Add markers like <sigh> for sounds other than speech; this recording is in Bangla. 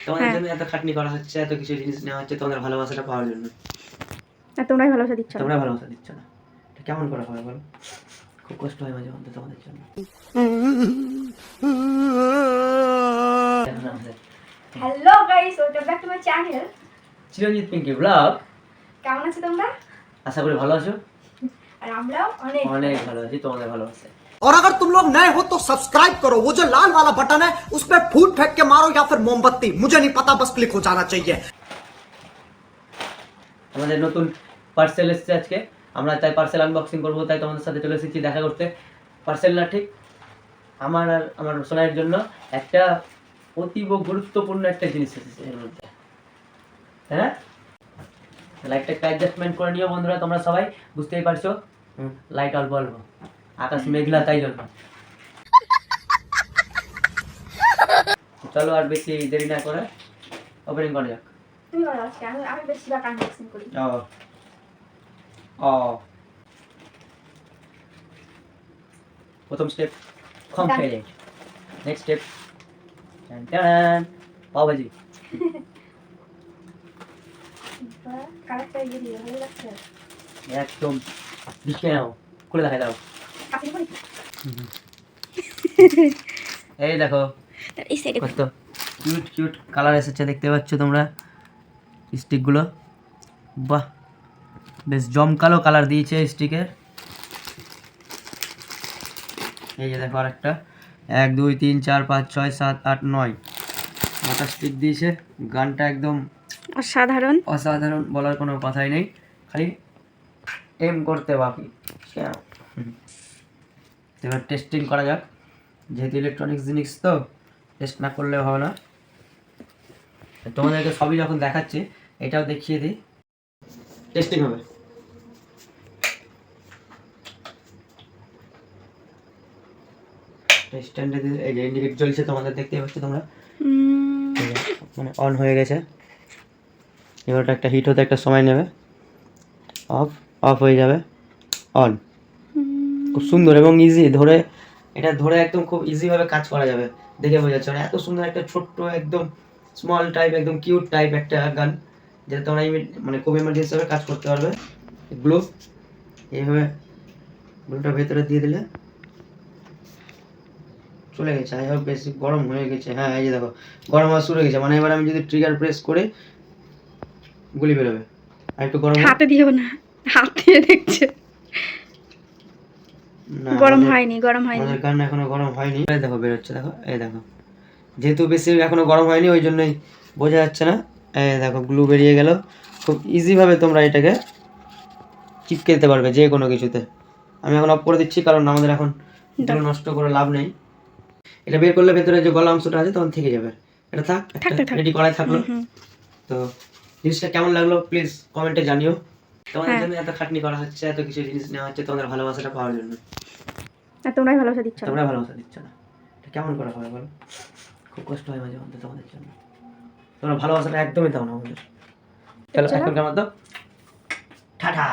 তোমাদের হ্যাঁ। জন্য এত খাটনি করা হচ্ছে এত কিছু জিনিস নেওয়া হচ্ছে তোমাদের ভালোবাসাটা পাওয়ার জন্য। আর তোমরাই ভালোবাসা দিচ্ছ না। তোমরা ভালোবাসা দিচ্ছ না। এটা কেমন করে হবে বলো? খুব কষ্ট হয় মাঝে মধ্যে তোমাদের জন্য। Hello guys welcome back to my channel Chiranjit Pinki vlog কেমন আছো তোমরা? আশা করি ভালো আছো। আর আমরাও অনেক অনেক ভালো আছি তোমাদের ভালোবাসে और अगर तुम लोग नए हो तो सब्सक्राइब करो वो जो लाल वाला बटन है उस पर फूट फेंक के मारो या फिर मोमबत्ती मुझे नहीं पता बस क्लिक हो जाना चाहिए আমাদের নতুন পার্সেল এসেছে আজকে আমরা তাই পার্সেল আনবক্সিং করবো তাই তোমাদের সাথে চলে এসেছি দেখা করতে পার্সেল না ঠিক আমার আর আমার সোনাইয়ের জন্য একটা অতীব গুরুত্বপূর্ণ একটা জিনিস এসেছে এর মধ্যে হ্যাঁ লাইটটা একটা অ্যাডজাস্টমেন্ট করে নিও বন্ধুরা তোমরা সবাই বুঝতেই পারছো লাইট অল্প অল্প আকাশ মেঘলা তাই জন্য। চলো আর বেশি দেরি না করে ওপেনিং করা যাক। তুমি ভালো আজকে আমি আমি বেশিরভাগ আনবক্সিং করি। ও। ও। প্রথম স্টেপ কমপ্লিট নেক্সট স্টেপ টান পাওভাজি একদম দিকে নাও। খুলে দেখাই দাও। <laughs> এই দেখো। কত কিউট কিউট কালার এসেছে দেখতে পাচ্ছ তোমরা? স্টিকগুলো বাহ বেশ জমকালো কালার দিয়েছে স্টিকের এই যে দেখো আরেকটা। এক দুই তিন চার পাঁচ ছয় সাত আট নয়। নটা স্টিক দিয়েছে। গানটা একদম অসাধারণ। অসাধারণ বলার কোনো কথাই নেই। খালি এম করতে বাকি। এবার টেস্টিং করা যাক। যেহেতু ইলেকট্রনিক্স জিনিস তো টেস্ট না করলে হবে না। তোমাদেরকে সবই যখন দেখাচ্ছি এটাও দেখিয়ে দিই। টেস্টিং হবে। স্ট্যান্ডে এই যে ইন্ডিকেট জ্বলছে তোমাদের দেখতে পাচ্ছ তোমরা। মানে অন হয়ে গেছে। এবার ওটা একটা হিট হতে একটা সময় নেবে। অফ অফ হয়ে যাবে। অন খুব সুন্দর এবং ইজি ধরে, এটা ধরে একদম খুব ইজিভাবে কাজ করা যাবে। দেখে বোঝা যাচ্ছে এত সুন্দর একটা ছোট্ট একদম স্মল টাইপ একদম কিউট টাইপ একটা গান যেটা তোমরা মানে খুব এমার্জেন্সি ভাবে কাজ করতে পারবে। গ্লো এইভাবে গ্লোটা ভেতরে দিয়ে দিলে চলে গেছে। আই হোপ বেশি গরম হয়ে গেছে। হ্যাঁ এই যে দেখো, গরম হওয়া শুরু হয়ে গেছে। মানে এবার আমি যদি ট্রিগার প্রেস করে, গুলি বেরোবে। আর একটু গরম হাতে দিও না, হাত দিয়ে দেখছে। গরম হয়নি গরম হয়নি। আমাদের কারণে এখনও গরম হয়নি। এই দেখো বেরোচ্ছে দেখো এই দেখো। যেহেতু বেশি এখনও গরম হয়নি ওই জন্যই বোঝা যাচ্ছে না। এই দেখো গ্লু বেরিয়ে গেল। খুব ইজিভাবে তোমরা এটাকে চিপকে দিতে পারবে যে কোনো কিছুতে। আমি এখন অফ করে দিচ্ছি কারণ আমাদের এখন নষ্ট করে লাভ নেই। এটা বের করলে ভেতরে যে গলা অংশটা আছে তখন থেকে যাবে। এটা থাক রেডি করাই থাকল। তো জিনিসটা কেমন লাগল প্লিজ কমেন্টে জানিও। তোমাদের হ্যাঁ। জন্য এত খাটনি করা হচ্ছে এত কিছু জিনিস নেওয়া হচ্ছে তোমাদের ভালোবাসাটা পাওয়ার জন্য। আর তোমরাই ভালোবাসা দিচ্ছ তোমরা ভালোবাসা দিচ্ছ না। এটা কেমন করে হবে বলো? খুব কষ্ট হয় মাঝে মধ্যে তোমাদের জন্য। তোমরা ভালোবাসাটা একদমই দাও না আমাদের চলো। এখন কেমন তো? টাটা।